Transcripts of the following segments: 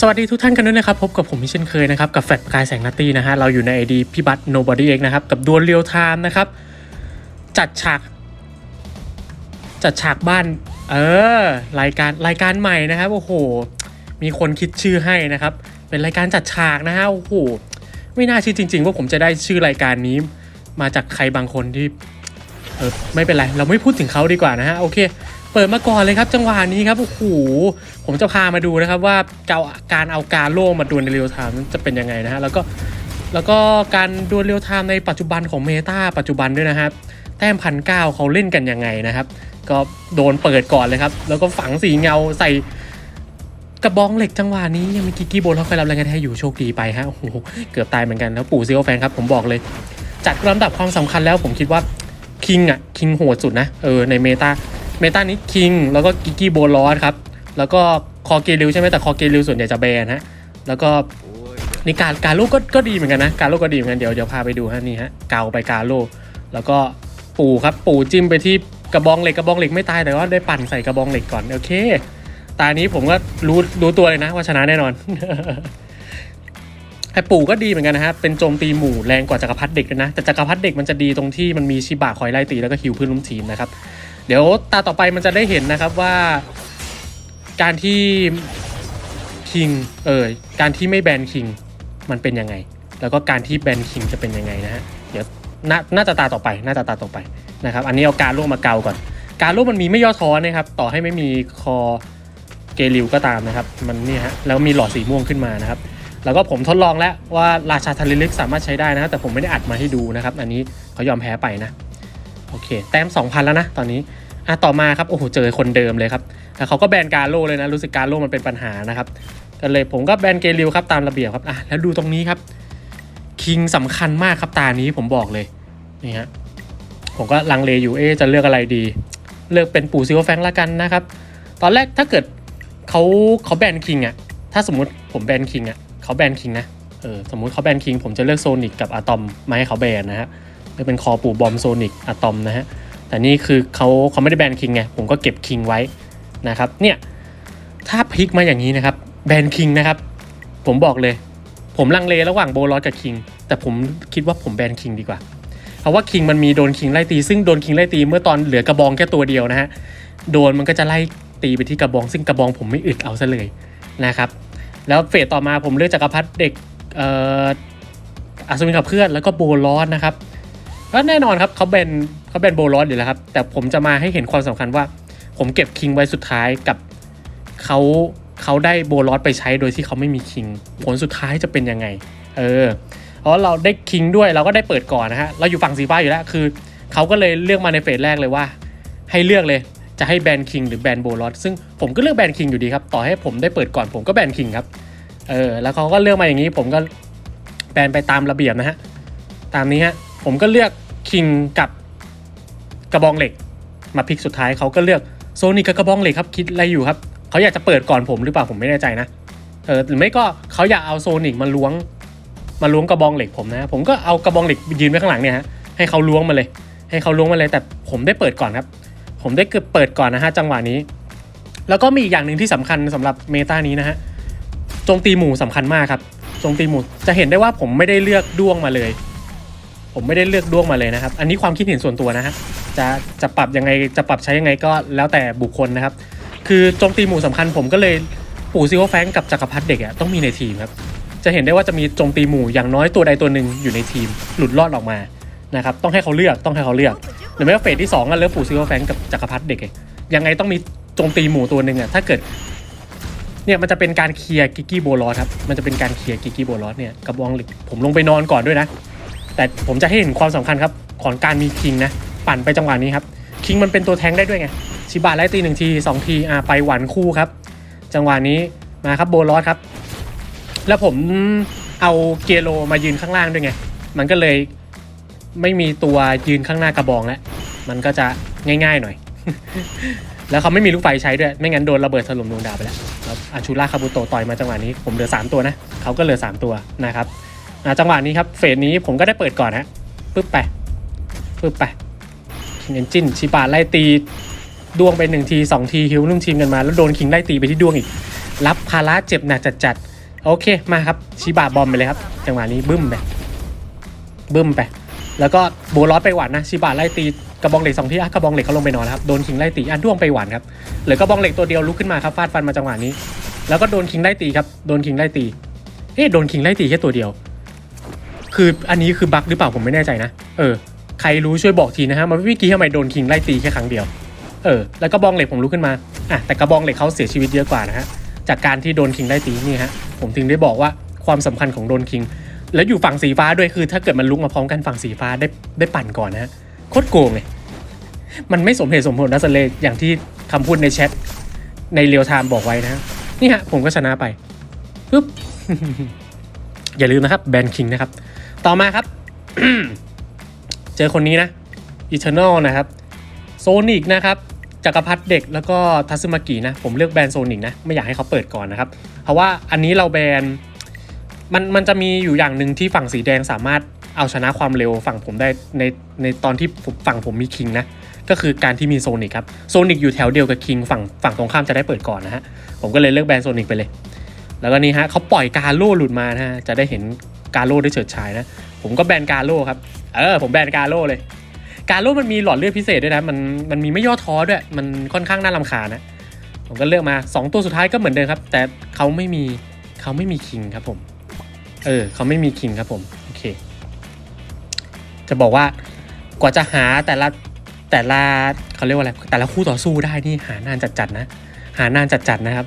สวัสดีทุกท่านกันด้วยนะครับ พบกับผมเช่นเคยนะครับ กับแฟลชประกายแสงนัตตี้นะฮะ เราอยู่ในไอดีพี่บัต nobody x นะครับ กับดวลเรียลไทม์นะครับ จัดฉาก จัดฉากบ้าน เออ รายการรายการใหม่นะครับ โอ้โห มีคนคิดชื่อให้นะครับ เป็นรายการจัดฉากนะฮะโอ้โหไม่น่าเชื่อจริง ๆ ว่าผมจะได้ชื่อรายการนี้ มาจากใครบางคนที่เออไม่เป็นไร เราไม่พูดถึงเขาดีกว่านะฮะโอเค ปิดมาก่อนเลยครับจังหวะนี้ครับโอ้โหผมจะพามาดูนะครับว่าการเอาการโล่มาดวลในเรียลไทม์นั้นจะเป็นยังไงนะฮะแล้วก็แล้วก็การดวลเรียลไทม์ในปัจจุบันของเมตาปัจจุบันด้วยนะครับแต้มพันเก้าเขาเล่นกันยังไงนะครับ ก็โดนเปิดก่อนเลยครับ แล้วก็ฝังสีเงาใส่กระบองเหล็กจังหวะนี้ยังมีกิกกี้โบนเขาคอยรับแรายงานให้อยู่โชคดีไปฮะโอ้โหเกือบตายเหมือนกันแล้วปู่ซิโอแฟนครับผมบอกเลย จัดลำดับความสำคัญแล้วผมคิดว่าคิงอะคิงโหดสุดนะเออในเมตา เมตานี้คิงแล้วก็กิกกี้โบลอสครับ แล้วก็คอเกริวใช่ไหมแต่คอเกริวส่วนใหญ่จะแบนฮะ แล้วก็นี่การการโลก็ก็ดีเหมือนกันนะ การโลก็ดีเหมือนกันเดี๋ยวเดี๋ยวพาไปดูฮะนี่ฮะเกาไปการโลแล้วก็ปู่ครับปู่จิ้มไปที่กระบองเหล็กกระบองเหล็กไม่ตายแต่ว่าได้ปั่นใส่กระบองเหล็กก่อนโอเค ตานี้ผมก็รู้รู้ตัวเลยนะว่าชนะแน่นอนไอปู่ก็ดีเหมือนกันนะฮะเป็นโจมตีหมู่แรงกว่าจักรพรรดิเด็กนะแต่จักรพรรดิเด็กมันจะดีตรงที่มันมีชิบะคอยไล่ตีแล้วก็ฮิวพื่อนร่วมทีมนะครับ เดี๋ยวตาต่อไปมันจะได้เห็นนะครับว่า การที่คิงเออการที่ไม่แบนคิงมันเป็นยังไง แล้วก็การที่แบนคิงจะเป็นยังไงนะฮะเดี๋ยวน่าน่าจะตาต่อไปน่าจะตาต่อไปนะครับ อันนี้เอาการโลกมาเกาก่อน การโลกมันมีไม่ย่อท้อนะครับ ต่อให้ไม่มีคอเกลิวก็ตามนะครับ มันนี่ฮะแล้วมีหลอดสีม่วงขึ้นมานะครับ แล้วก็ผมทดลองแล้วว่าราชาทะเลลึกสามารถใช้ได้นะแต่ผมไม่ได้อัดมาให้ดูนะครับ อันนี้เขายอมแพ้ไปนะ โอเค แต้ม2,000 แล้วนะตอนนี้อะต่อมาครับ โอ้โห เจอคนเดิมเลยครับแล้วเขาก็แบนการโลเลยนะ รู้สึกการโลมันเป็นปัญหานะครับก็เลยผมก็แบนเกลิวครับตามระเบียบครับอะแล้วดูตรงนี้ครับคิงสำคัญมากครับตานี้ผมบอกเลยนี่ฮะผมก็ลังเลอยู่เอ๊จะเลือกอะไรดี เลือกเป็นปู่ซิลแฟงละกันนะครับ ตอนแรกถ้าเกิดเขาเขาแบนคิงอะถ้าสมมุติผมแบนคิงอะเขาแบนคิงนะเออสมมุติเขาแบนคิงผมจะเลือกโซนิกกับอะตอมมาให้เขาแบนนะฮะ จะเป็นคอปู่บอมโซนิกอะตอมนะฮะ แต่นี่คือเขาเขาไม่ได้แบนคิงไง ผมก็เก็บคิงไว้นะครับ เนี่ย ถ้าพลิกมาอย่างนี้นะครับ แบนคิงนะครับ ผมบอกเลย ผมลังเลระหว่างโบลอสกับคิง แต่ผมคิดว่าผมแบนคิงดีกว่า เพราะว่าคิงมันมีโดนคิงไล่ตี ซึ่งโดนคิงไล่ตีเมื่อตอนเหลือกระบองแค่ตัวเดียวนะฮะ โดนมันก็จะไล่ตีไปที่กระบอง ซึ่งกระบองผมไม่อึดเอาซะเลยนะครับ แล้วเฟสต่อมาผมเลือกจักรพรรดิเด็กอัศวินขับเคลื่อนแล้วก็โบลอสนะครับ ก็แน่นอนครับเขาแบนเขาแบนโบลอสอยู่แล้วครับ แต่ผมจะมาให้เห็นความสำคัญว่า ผมเก็บคิงไว้สุดท้ายกับเขาเขาได้โบลอสไปใช้โดยที่เขาไม่มีคิง ผลสุดท้ายจะเป็นยังไง เออเพราะเราได้คิงด้วยเราก็ได้เปิดก่อนนะฮะเราอยู่ฝั่งสีฟ้าอยู่แล้วคือเขาก็เลยเลือกมาในเฟสแรกเลยว่า ให้เลือกเลยจะให้แบนคิงหรือแบนโบลอสซึ่งผมก็เลือกแบนคิงอยู่ดีครับต่อให้ผมได้เปิดก่อนผมก็แบนคิงครับเออแล้วเขาก็เลือกมาอย่างนี้ผมก็แบนไปตามระเบียบนะฮะตามนี้ฮะ ผมก็เลือกคิงกับกระบองเหล็ก มาพลิกสุดท้ายเขาก็เลือกโซนิกกับกระบองเหล็กครับคิดอะไรอยู่ครับเขาอยากจะเปิดก่อนผมหรือเปล่าผมไม่แน่ใจนะเออหรือไม่ก็เขาอยากเอาโซนิกมาล้วง มาล้วงกระบองเหล็กผมนะผมก็เอากระบองเหล็กยืนไว้ข้างหลังเนี่ยฮะให้เขาล้วงมาเลย ให้เขาล้วงมาเลยแต่ผมได้เปิดก่อนครับ ผมได้เกือบเปิดก่อนนะฮะจังหวะนี้ แล้วก็มีอีกอย่างหนึ่งที่สำคัญสำหรับเมตานี้นะฮะโจมตีหมู่สำคัญมากครับโจมตีหมู่จะเห็นได้ว่าผมไม่ได้เลือกด้วงมาเลย ผมไม่ได้เลือกด้วงมาเลยนะครับ อันนี้ความคิดเห็นส่วนตัวนะฮะจะจะปรับยังไงจะปรับใช้ยังไงก็แล้วแต่บุคคลนะครับ คือโจมตีหมู่สำคัญผมก็เลยปู่ซิโอแฟงกับจักรพรรดิเด็กอะต้องมีในทีมครับจะเห็นได้ว่าจะมีโจมตีหมู่อย่างน้อยตัวใดตัวหนึ่งอยู่ในทีม หลุดรอดออกมานะครับต้องให้เขาเลือกต้องให้เขาเลือกหรือไม่ก็เฟสที่2ก็เลือกปู่ซิโอแฟงกับจักรพรรดิเด็กยังไงต้องมีโจมตีหมู่ตัวหนึ่งอะถ้าเกิดเนี่ยมันจะเป็นการเคลียร์กิกกี้โบลอสครับ มันจะเป็นการเคลียร์กิกกี้โบลอสเนี่ยกระบองหล็กผมลงไปนอนก่อนด้วยนะ แต่ผมจะให้เห็นความสำคัญครับของการมีคิงนะ ปั่นไปจังหวะนี้ครับคิงมันเป็นตัวแทงได้ด้วยไงชิบะไล่ตีหนึ่งทีสองทีอ่าไปหวานคู่ครับ จังหวะนี้มาครับโบลอสครับ แล้วผมเอาเกโลมายืนข้างล่างด้วยไง มันก็เลยไม่มีตัวยืนข้างหน้ากระบองแล้วมันก็จะง่ายๆหน่อย แล้วเขาไม่มีลูกไฟใช้ด้วย ไม่งั้นโดนระเบิดถล่มดวงดาวไปแล้วอาชูราคาบุโตต่อยมาจังหวะนี้ผมเหลือ 3 ตัวนะเขาก็เหลือ 3 ตัวนะครับ อ่าจังหวะนี้ครับเฟสนี้ผมก็ได้เปิดก่อนฮะปึ๊บไปปึ๊บไปคิงเอนจินชิบาไล่ตีดวงไปหนึ่งทีสองทีฮิวนุ่มทีมกันมา แล้วโดนคิงไล่ตีไปที่ดวงอีก รับภาระเจ็บหนักจัดๆ โอเคมาครับชิบาบอมไปเลยครับจังหวะนี้บึ้มไปบึ้มไป แล้วก็โบลอสไปหวานนะชิบาไล่ตีกระบองเหล็กสองที่อะกระบองเหล็กเขาลงไปนอนแล้วครับโดนคิงไล่ตีอะด้วงไปหวานครับเหลือกระบองเหล็กตัวเดียวลุกขึ้นมาครับฟาดฟันมาจังหวะนี้ แล้วก็โดนคิงไล่ตีครับโดนคิงไล่ตีเอ๊ะโดนคิงไล่ตีแค่ตัวเดียว คืออันนี้คือบั๊กหรือเปล่าผมไม่แน่ใจนะ เออ ใครรู้ช่วยบอกทีนะฮะมันวิกี้ทำไมโดนคิงไล่ตีแค่ครั้งเดียว เออ แล้วกระบองเหล็กผมลุกขึ้นมา อะ แต่กระบองเหล็กเขาเสียชีวิตเยอะกว่านะฮะ จากการที่โดนคิงไล่ตีนี่ฮะ ผมถึงได้บอกว่าความสำคัญของโดนคิง แล้วอยู่ฝั่งสีฟ้าด้วยคือ ถ้าเกิดมันลุกมาพร้อมกันฝั่งสีฟ้าได้ได้ปั่นก่อนนะฮะ โคตรโกงเลย มันไม่สมเหตุสมผลนะสเลอย่างที่คำพูดในแชทในเรียลไทม์บอกไว้นะฮะนี่ฮะผมก็ชนะไปปึ๊บอย่าลืมนะครับแบนคิงนะครับ ต่อมาครับ เจอคนนี้นะอีเทอร์นอลนะครับโซนิกนะครับจักรพรรดิเด็กแล้วก็ทัซึมากินะ ผมเลือกแบรนด์โซนิกนะ ไม่อยากให้เขาเปิดก่อนนะครับ เพราะว่าอันนี้เราแบรนด์มันมันจะมีอยู่อย่างหนึ่งที่ฝั่งสีแดงสามารถเอาชนะความเร็วฝั่งผมได้ในในตอนที่ฝั่งผมมีคิงนะ ก็คือการที่มีโซนิกครับโซนิกอยู่แถวเดียวกับคิงฝั่งฝั่งตรงข้ามจะได้เปิดก่อนนะฮะผมก็เลยเลือกแบรนด์โซนิกไปเลย แล้วก็นี่ฮะเขาปล่อยกาโล่หลุดมานะฮะจะได้เห็น กาโล่ได้เฉิดฉายนะ ผมก็แบนกาโล่ครับ เออ ผมแบนกาโล่เลย กาโล่มันมีหลอดเลือดพิเศษด้วยนะ มันมันมีไม่ย่อท้อด้วย มันค่อนข้างน่ารำคาญนะ ผมก็เลือกมา 2 ตัวสุดท้ายก็เหมือนเดิมครับ แต่เขาไม่มีเขาไม่มีคิงครับผม เออเขาไม่มีคิงครับผม โอเค จะบอกว่ากว่าจะหาแต่ละแต่ละเขาเรียกว่าอะไร แต่ละคู่ต่อสู้ได้นี่หานานจัดๆนะ หานานจัดๆนะครับ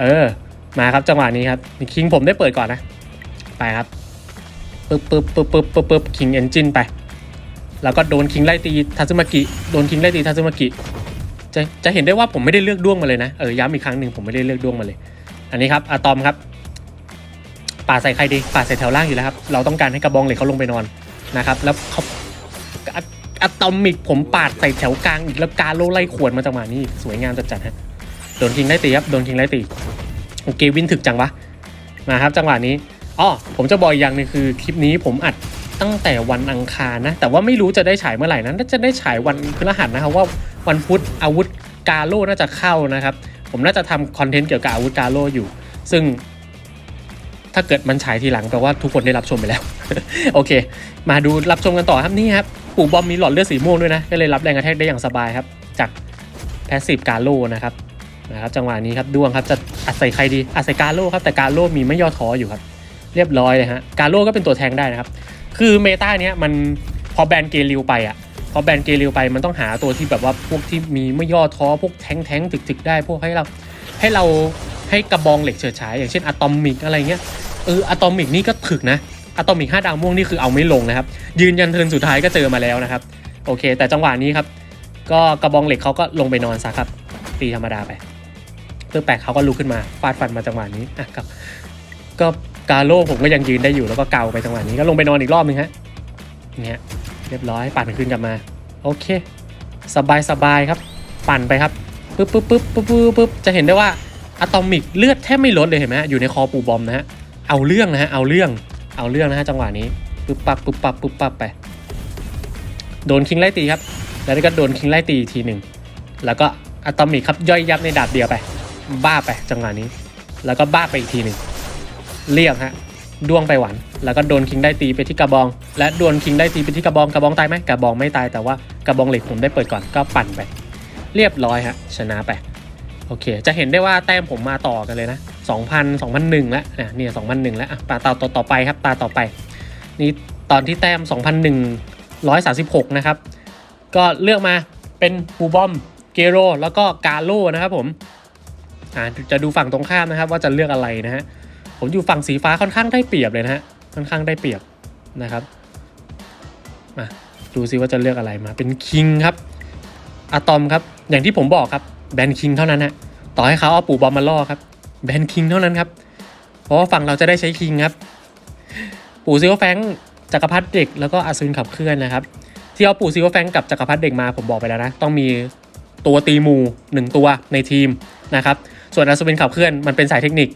เออ มาครับจังหวะนี้ครับคิงผมได้เปิดก่อนนะ ไปครับ ปึ๊บปึ๊บปึ๊บปึ๊บปึ๊บปึ๊บคิงเอนจินไป แล้วก็โดนคิงไล่ตีทัซึมากิ โดนคิงไล่ตีทัซึมากิ จะจะเห็นได้ว่าผมไม่ได้เลือกด้วงมาเลยนะ เออย้ำอีกครั้งหนึ่งผมไม่ได้เลือกด้วงมาเลย อันนี้ครับอะตอมครับ ป่าใส่ใครดีป่าใส่แถวล่างอยู่แล้วครับ เราต้องการให้กระบองเหล็กเขาลงไปนอนนะครับ แล้วเขาอะอะตอมิกผมปาดใส่แถวกลางอีกแล้วกาโลไล่ขวดมาจังหวะนี้สวยงามจัดๆฮะ โดนคิงไล่ตีครับ โดนคิงไล่ตี โอเควินถึกจังวะ มาครับจังหวะนี้ อ๋อผมจะบอกอย่างนึงคือคลิปนี้ผมอัดตั้งแต่วันอังคารนะ แต่ว่าไม่รู้จะได้ฉายเมื่อไหร่นะน่าจะได้ฉายวันพฤหัสนะครับว่าวันพุธอาวุธกาโลน่าจะเข้านะครับ ผมน่าจะทำคอนเทนต์เกี่ยวกับอาวุธกาโลอยู่ ซึ่ง ถ้าเกิดมันฉายทีหลังแปลว่าทุกคนได้รับชมไปแล้ว โอเค มาดูรับชมกันต่อครับนี่ครับปู่บอมมีหลอดเลือดสีม่วงด้วยนะก็เลยรับแรงกระแทกได้อย่างสบายครับ จากแพสซีฟกาโลนะครับนะครับจังหวะนี้ครับด้วงครับจะอัดใส่ใครดีอัดใส่กาโร่ครับแต่กาโร่มีไม่ย่อท้ออยู่ครับ เรียบร้อยเลยฮะกาโร่ก็เป็นตัวแทงได้นะครับ คือเมตาเนี้ยมันพอแบนเกลิวไปอะพอแบนเกลิวไปมันต้องหาตัวที่แบบว่าพวกที่มีไม่ย่อท้อพวกแทงแทงถึกถึกๆได้ พวกให้เราให้เราให้กระบองเหล็กเฉิดฉายอย่างเช่นอะตอมิกอะไรเงี้ยเอออะตอมิกนี่ก็ถึกนะอะตอมิกห้าดาวม่วงนี่คือเอาไม่ลงนะครับ ยืนยันเทินสุดท้ายก็เจอมาแล้วนะครับ โอเค แต่จังหวะนี้ครับ ก็กระบองเหล็กเขาก็ลงไปนอนซะครับตีธรรมดาไปเพื่อแปลกเขาก็ลุกขึ้นมาฟาดฟันมาจังหวะนี้อะครับ ก็ กาโลผมก็ยังยืนได้อยู่แล้วก็เกาไปจังหวะนี้ก็ลงไปนอนอีกรอบนึงฮะเนี่ยเรียบร้อยปั่นขึ้นกลับมา โอเค สบายสบายครับ ปั่นไปครับปึ๊บปึ๊บปึ๊บปึ๊บปึ๊บปึ๊บจะเห็นได้ว่าอะตอมิกเลือดแทบไม่ลดเลยเห็นไหมฮะอยู่ในคอปูบอมนะฮะเอาเรื่องนะฮะเอาเรื่องเอาเรื่องนะฮะจังหวะนี้ปึ๊บปั๊บปึ๊บปั๊บปึ๊บปั๊บไปโดนคิงไล่ตีครับ แล้วก็โดนคิงไล่ตีอีกทีหนึ่งแล้วก็อะตอมิกครับย่อยยับในดาบเดียวไป บ้าไปจังหวะนี้ แล้วก็บ้าไปอีกทีหนึ่ง เรียกฮะด้วงไปหวัน แล้วก็โดนคิงได้ตีไปที่กระบอง และโดนคิงได้ตีไปที่กระบองกระบองตายไหมกระบองไม่ตายแต่ว่ากระบองเหล็กผมได้เปิดก่อนก็ปั่นไป เรียบร้อยฮะชนะไปโอเค จะเห็นได้ว่าแต้มผมมาต่อกันเลยนะ 2,000 2,001 แล้วอะเนี่ย2,001 แล้วอะตาต่อต่อต่อไปครับตาต่อไป นี่ตอนที่แต้ม 2,136 นะครับ ก็เลือกมาเป็นปูบอมเกโรแล้วก็กาโลนะครับผมอ่าจะดูฝั่งตรงข้ามนะครับว่าจะเลือกอะไรนะฮะ ผมอยู่ฝั่งสีฟ้าค่อนข้างได้เปรียบเลยนะฮะค่อนข้างได้เปรียบนะครับมาดูซิว่าจะเลือกอะไรมาเป็นคิงครับอะตอมครับอย่างที่ผมบอกครับแบนคิงเท่านั้นฮะต่อให้เขาเอาปู่บอมมาล่อครับแบนคิงเท่านั้นครับเพราะว่าฝั่งเราจะได้ใช้คิงครับ ปู่ซิลแฟงจักรพรรดิเด็กแล้วก็อาซูนขับเคลื่อนนะครับ ที่เอาปู่ซิลแฟงกับจักรพรรดิเด็กมาผมบอกไปแล้วนะต้องมีตัวตีมูหนึ่งตัวในทีมนะครับส่วนอัศวินขับเคลื่อนมันเป็นสายเทคนิค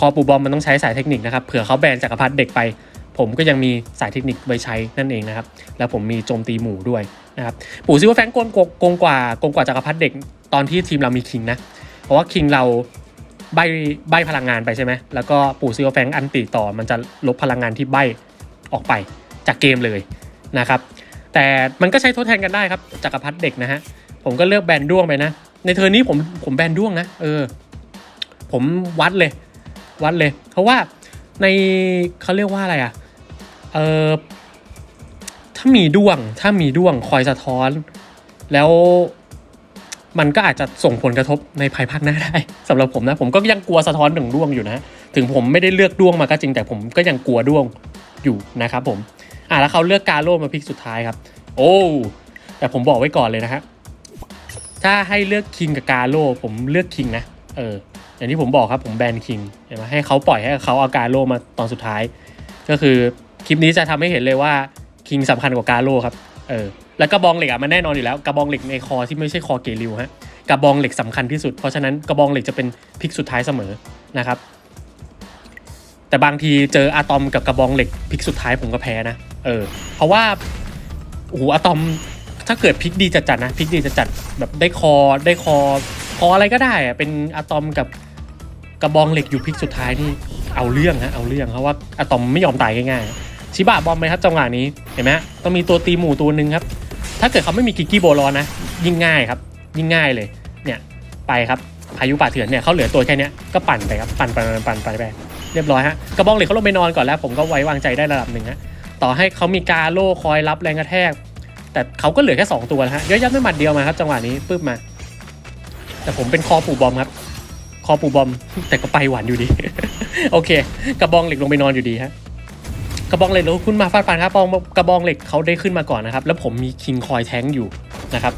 คอปูบอมมันต้องใช้สายเทคนิคนะครับเผื่อเขาแบนจักรพรรดิเด็กไป ผมก็ยังมีสายเทคนิคไว้ใช้นั่นเองนะครับ แล้วผมมีโจมตีหมู่ด้วยนะครับปู่ซิว่าแฟงโกงโกงกว่าโกงกว่าจักรพรรดิเด็กตอนที่ทีมเรามีคิงนะ เพราะว่าคิงเราใบใบพลังงานไปใช่ไหมแล้วก็ปู่ซิลแฟงอันติต่อมันจะลบพลังงานที่ใบออกไปจากเกมเลยนะครับแต่มันก็ใช้ทดแทนกันได้ครับจักรพรรดิเด็กนะฮะผมก็เลือกแบนด้วงไปนะ ในเทอร์นี้ผมผมแบนด้วงนะเออ ผมวัดเลย วัดเลย เพราะว่าในเขาเรียกว่าอะไรอะ่ะเออถ้ามีดวง ถ้ามีดวงคอยสะท้อน แล้วมันก็อาจจะส่งผลกระทบในภายภาคหน้าได้สำหรับผมนะ ผมก็ยังกลัวสะท้อนถึงดวงอยู่นะ ถึงผมไม่ได้เลือกดวงมาก็จริงแต่ผมก็ยังกลัวดวงอยู่นะครับผมอะแล้วเขาเลือกกาโร่มาพิกสุดท้ายครับ โอ้แต่ผมบอกไว้ก่อนเลยนะฮะถ้าให้เลือกคิงกับกาโร่ผมเลือกคิงนะเออ อย่างที่ผมบอกครับผมแบนคิงเห็นไหมให้เขาปล่อยให้เขาเอาการโร่มาตอนสุดท้าย ก็คือคลิปนี้จะทำให้เห็นเลยว่าคิงสำคัญกว่าการโร่ครับเออแล้วกระบองเหล็กอะมันแน่นอนอยู่แล้วกระบองเหล็กในคอที่ไม่ใช่คอเกลิวฮะกระบองเหล็กสำคัญที่สุด เพราะฉะนั้นกระบองเหล็กจะเป็นพิกสุดท้ายเสมอนะครับ แต่บางทีเจออะตอมกับกระบองเหล็กพิกสุดท้ายผมก็แพ้นะเออเพราะว่าโอ้โหอะตอมถ้าเกิดพิกดีจัดๆนะพิกดีจัดๆแบบได้คอได้คอคออะไรก็ได้อะเป็นอะตอมกับ กระบองเหล็กอยู่พิกสุดท้ายนี่เอาเรื่องฮะเอาเรื่องเพราะว่าอะตอมไม่ยอมตายง่ายๆชิบะบอมไหมครับจังหวะนี้เห็นไหมต้องมีตัวตีหมู่ตัวหนึ่งครับ ถ้าเกิดเขาไม่มีกิกกี้โบลอนนะ ยิ่งง่ายครับ ยิ่งง่ายเลยเนี่ยไปครับพายุป่าเถื่อนเนี่ยเขาเหลือตัวแค่นี้ก็ปั่นไปครับปั่นปั่นปั่นปั่นไปเรียบร้อยฮะกระบองเหล็กเขาลงไปนอนก่อนแล้ว ผมก็ไว้วางใจได้ระดับหนึ่งฮะต่อให้เขามีกาโล่คอยรับแรงกระแทก แต่เขาก็เหลือแค่ 2 ตัวนะฮะเยอะแยะไม่หมัดเดียวมาครับจังหวะนี้ปึ๊บมา แต่ผมเป็นคอปูบอมครับ อปูบอม แต่ก็ไปหวานอยู่ดี โอเค กระบองเหล็กลงไปนอนอยู่ดีฮะกระบองเหล็กลงขึ้นมาฟาดฟันครับกระบองกระบองเหล็กเขาได้ขึ้นมาก่อนนะครับ แล้วผมมีคิงคอยแทงอยู่นะครับ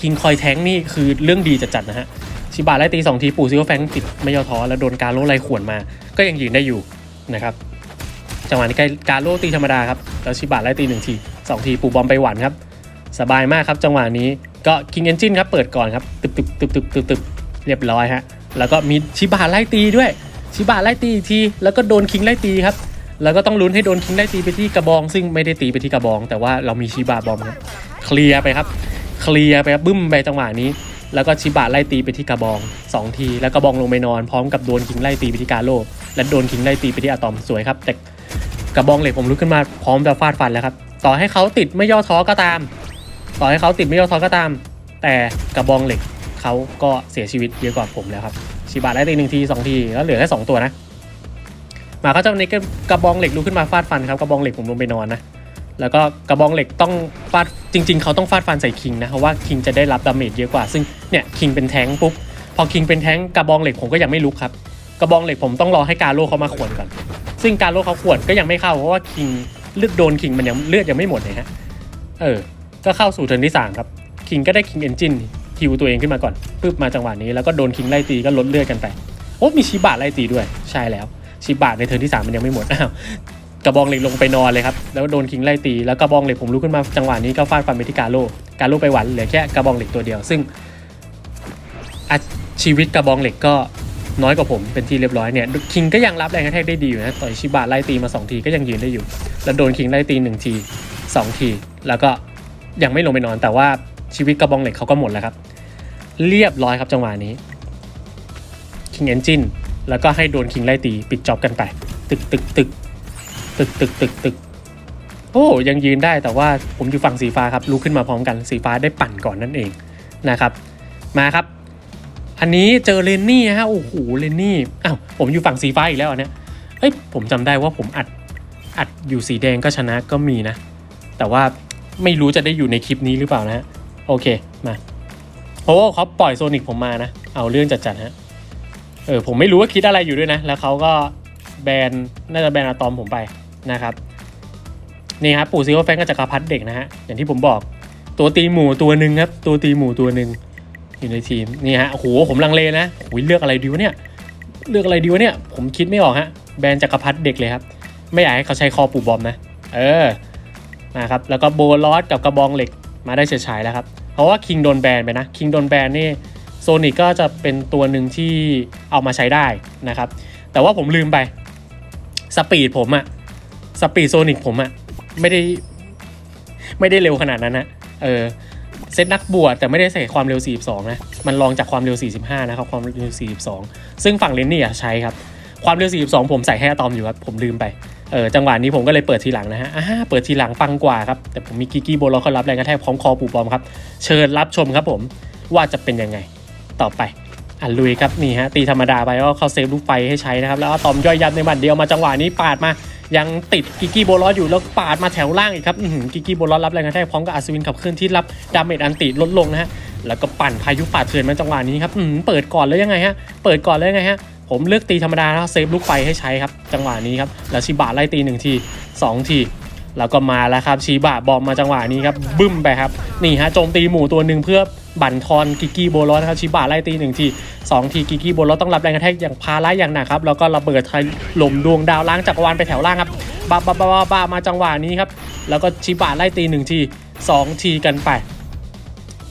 คิงคอยแทงนี่คือเรื่องดีจัดๆนะฮะชิบะไล่ตีสองทีปู่ซิโอแฟงติดไม่ย่อท้อแล้วโดนการโล่ไล่ขวนมา ก็ยังยืนได้อยู่นะครับจังหวะนี้ใกล้การโล่ตีธรรมดาครับแล้วชิบะไล่ตีหนึ่งทีสองทีปู่บอมไปหวานครับ สบายมากครับ จังหวะนี้ก็คิงเอนจินครับเปิดก่อนครับตึบตึบตึบตึบตึบตึบเรียบร้อยฮะ แล้วก็มีชิบะไล่ตีด้วยชิบะไล่ตีอีกทีแล้วก็โดนคิงไล่ตีครับ แล้วก็ต้องลุ้นให้โดนคิงไล่ตีไปที่กระบอง ซึ่งไม่ได้ตีไปที่กระบอง แต่ว่าเรามีชิบะบอมครับเคลียร์ไปครับ เคลียร์ไปครับบึ้มไปจังหวะนี้ แล้วก็ชิบะไล่ตีไปที่กระบองสองที แล้วกระบองลงไปนอนพร้อมกับโดนคิงไล่ตีไปที่กาโลและโดนคิงไล่ตีไปที่อะตอมสวยครับ แต่กระบองเหล็กผมลุกขึ้นมาพร้อมจะฟาดฟันแล้วครับต่อให้เขาติดไม่ย่อท้อก็ตาม ต่อให้เขาติดไม่ย่อท้อก็ตาม แต่กระบองเหล็ก เขาก็เสียชีวิตเยอะกว่าผมแล้วครับชิบะไล่ตีหนึ่งทีสองทีแล้วเหลือแค่สองตัวนะหมาก็จะในกระบองเหล็กลุกขึ้นมาฟาดฟันครับกระบองเหล็กผมลงไปนอนนะแล้วก็กระบองเหล็กต้องฟาดจริง ๆ เขาต้องฟาดฟันใส่คิงนะเพราะว่าคิงจะได้รับดาเมจเยอะกว่าซึ่งเนี่ยคิงเป็นแท้งปุ๊บพอคิงเป็นแท้งกระบองเหล็กผมก็ยังไม่ลุกครับกระบองเหล็กผมต้องรอให้กาโลเขามาขวนก่อน ซึ่งการโลเขาขวนก็ยังไม่เข้าเพราะว่าคิงเลือดโดนคิงมันยังเลือดยังไม่หมดเลยฮะเออก็เข้าสู่เทิร์นที่สามครับคิงก็ได้คิงเอนจิน ฮิวตัวเองขึ้นมาก่อนปึ๊บมาจังหวะนี้แล้วก็โดนคิงไล่ตีก็ลดเลือดกันไปโอ้มีชิบะไล่ตีด้วยใช่แล้วชิบะในเทิร์นที่สามมันยังไม่หมดอ้าวกระบองเหล็กลงไปนอนเลยครับแล้วโดนคิงไล่ตีแล้วกระบองเหล็กผมลุกขึ้นมาจังหวะนี้ก็ฟาดฟันไปที่กาโลกาโลไปหวันเหลือแค่กระบองเหล็กตัวเดียว ซึ่งชีวิตกระบองเหล็กก็น้อยกว่าผมเป็นที่เรียบร้อยเนี่ยคิงก็ยังรับแรงกระแทกได้ดีอยู่นะต่อยชิบะไล่ตีมาสองทีก็ยังยืนได้อยู่ แล้วโดนคิงไล่ตีหนึ่งทีสองที แล้วก็ยังไม่ลงไปนอนแต่ว่าชีวิตกระบองเหล็กเขาก็หมดแล้วครับ เรียบร้อยครับจังหวะนี้คิงเอนจินแล้วก็ให้โดนคิงไล่ตีปิดจ็อบกันไป ตึกตึกตึกตึกตึกตึกตึกโอ้ยังยืนได้แต่ว่าผมอยู่ฝั่งสีฟ้าครับลุกขึ้นมาพร้อมกันสีฟ้าได้ปั่นก่อนนั่นเองนะครับมาครับ อันนี้เจอเลนนี่ฮะโอ้โหเลนนี่อ้าวผมอยู่ฝั่งสีฟ้าอีกแล้วเนี้ยเฮ้ยผมจำได้ว่าผมอัดอัดอยู่สีแดงก็ชนะก็มีนะ แต่ว่าไม่รู้จะได้อยู่ในคลิปนี้หรือเปล่านะโอเคมา เพราะว่าเขาปล่อยโซนิกผมมานะ เอาเรื่องจัดๆฮะ เออผมไม่รู้ว่าคิดอะไรอยู่ด้วยนะ แล้วเขาก็แบนน่าจะแบนอะตอมผมไปนะครับ นี่ครับปู่ซิโอแฟงกับจักรพรรดิเด็กนะฮะ อย่างที่ผมบอก ตัวตีหมูตัวหนึ่งครับ ตัวตีหมูตัวหนึ่งอยู่ในทีม นี่ฮะ โอ้โห ผมลังเลนะโอ้ยเลือกอะไรดีวะเนี่ย เลือกอะไรดีวะเนี่ย ผมคิดไม่ออกฮะ แบนจักรพรรดิเด็กเลยครับ ไม่อยากให้เขาใช้คอปู่บอมนะ เออ นะครับ แล้วก็โบลอสกับกระบองเหล็กมาได้เฉยฉายแล้วครับ ราะว่าคิงโดนแบนไปนะคิงโดนแบนนี่โซนิกก็จะเป็นตัวหนึ่งที่เอามาใช้ได้นะครับ แต่ว่าผมลืมไปสปีดผมอะสปีดโซนิกผมอะไม่ได้ไม่ได้เร็วขนาดนั้นนะเออเซตนักบวชแต่ไม่ได้ใส่ความเร็ว 42 นะ มันลองจากความเร็ว 45 นะครับ ความเร็ว 42 ซึ่งฝั่งเลนนี่อะใช้ครับ ความเร็ว 42 ผมใส่ให้อะตอมอยู่ครับ ผมลืมไป เออจังหวะนี้ผมก็เลยเปิดทีหลังนะฮะอ่าเปิดทีหลังปังกว่าครับ แต่ผมมีกิกี้โบล็อกเขารับแรงกระแทกพร้อมคอปูปอมครับ เชิญรับชมครับผมว่าจะเป็นยังไงต่อไปอะลุยครับนี่ฮะตีธรรมดาไปก็เขาเซฟลูกไฟให้ใช้นะครับ แล้วตอมย่อยยับในบัตรเดียวมาจังหวะนี้ปาดมายังติดกิกี้โบลอสอยู่แล้วปาดมาแถวล่างอีกครับกิกี้โบลอสรับแรงกระแทกพร้อมกับอัศวินขับเคลื่อนที่รับดาเมจอันติลดลงนะฮะแล้วก็ปั่นพายุปาดเถื่อนมาจังหวะนี้ครับเปิดก่อนแล้วยังไงฮะเปิดก่อนแล้วยังไงฮะ ผมเลือกตีธรรมดาแล้วเซฟลูกไฟให้ใช้ครับ จังหวะนี้ครับแล้วชิบะไล่ตีหนึ่งทีสองทีแล้วก็มาแล้วครับชีบะบอมมาจังหวะนี้ครับบึ้มไปครับนี่ฮะโจมตีหมูตัวหนึ่งเพื่อบั่นทอนกิกกี้โบลอสนะครับชิบะไล่ตีหนึ่งทีสองทีกิกกี้โบนรถต้องรับแรงกระแทกอย่างพาระอย่างหนักครับแล้วก็ระเบิดถล่มดวงดาวล้างจักรวาลไปแถวล่างครับบ้าบ้าบ้าบ้าบ้ามาจังหวะนี้ครับแล้วก็ชิบะไล่ตีหนึ่งทีสองทีกันไป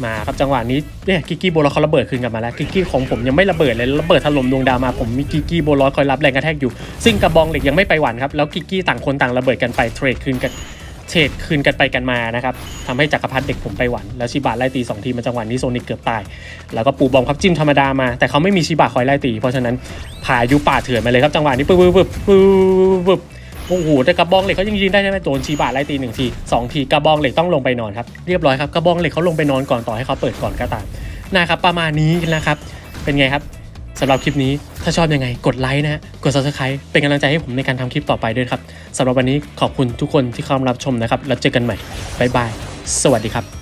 มาครับจังหวะนี้เนี่ยกิกกี้โบลอสเขาระเบิดคืนกลับมาแล้วกิกกี้ของผมยังไม่ระเบิดเลยระเบิดถล่มดวงดาวมาผมมีกิกกี้โบลอสคอยรับแรงกระแทกอยู่ซึ่งกระบองเหล็กยังไม่ไปหวันครับแล้วกิกกี้ต่างคนต่างระเบิดกันไปเทรดคืนกันเทรดคืนกันไปกันมานะครับทำให้จักรพรรดิเด็กผมไปหวันแล้วชิบะไล่ตีสองทีมาจังหวะนี้โซนิกเกือบตาย แล้วก็ปูบอมครับจิ้มธรรมดามา แต่เขาไม่มีชิบะคอยไล่ตี เพราะฉะนั้นพายุป่าเถื่อนมาเลยครับจังหวะนี้ปึ๊บปึ๊บปึ๊บปึ๊บปึ๊บ โอ้โหแต่กระบองเหล็กเขายังยืนได้ใช่ไหมโดนชีบาไล่ตีหนึ่งทีสองทีกระบองเหล็กต้องลงไปนอนครับเรียบร้อยครับกระบองเหล็กเขาลงไปนอนก่อนต่อให้เขาเปิดก่อนก็ตามนะครับประมาณนี้นะครับ เป็นไงครับสำหรับคลิปนี้ถ้าชอบยังไงกดไลค์นะฮะกด subscribe เป็นกำลังใจให้ผมในการทำคลิปต่อไปด้วยครับสำหรับวันนี้ขอบคุณทุกคนที่เข้ามารับชมนะครับ แล้วเจอกันใหม่บ๊ายบาย สวัสดีครับ